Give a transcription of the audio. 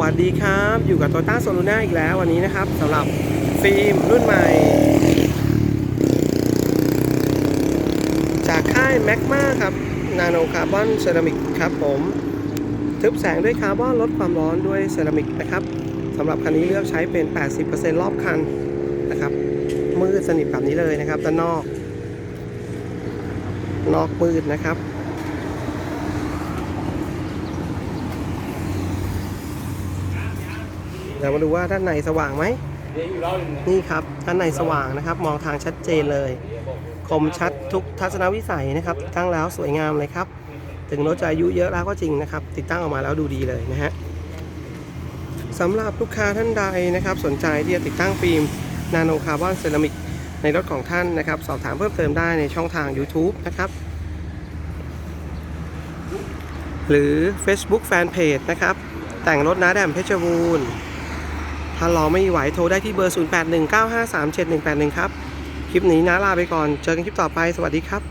วัสดีครับ อยู่กับโตต้าโซลูน่าอีกแล้ววันนี้นะครับสำหรับฟิล์มรุ่นใหม่ จากค่ายแมกมาครับนาโนคาร์บอนเซรามิกครับผม ทึบแสงด้วยคาร์บอนลดความร้อนด้วยเซรามิกนะครับสำหรับคันนี้เลือกใช้เป็น 80%รอบคันนะครับมืดสนิทแบบนี้เลยนะครับด้านนอก นอกมืดนะครับ ดี๋ยวมาดูว่าด้านในสว่างไหม นี่ครับด้านในสว่างนะครับ มองทางชัดเจนเลย คมชัดทุกทัศนวิสัยนะครับตั้งแล้วสวยงามเลยครับ ถึงรถจะอายุเยอะแล้วก็จริงนะครับ ติดตั้งออกมาแล้วดูดีเลยนะฮะสำหรับลูกค้าท่านใดนะครับ สนใจที่จะติดตั้งฟิล์มนาโนคาร์บอนเซรามิกในรถของท่านนะครับ สอบถามเพิ่มเติมได้ในช่องทาง YouTube นะครับ หรือ Facebook Fanpage นะครับ แต่งรถน้าแดมเพชรบูรณ์ ถ้ารอไม่ไหวโทรได้ที่เบอร์ 0819537181 ครับ คลิปนี้นะลาไปก่อน เจอกันคลิปต่อไป สวัสดีครับ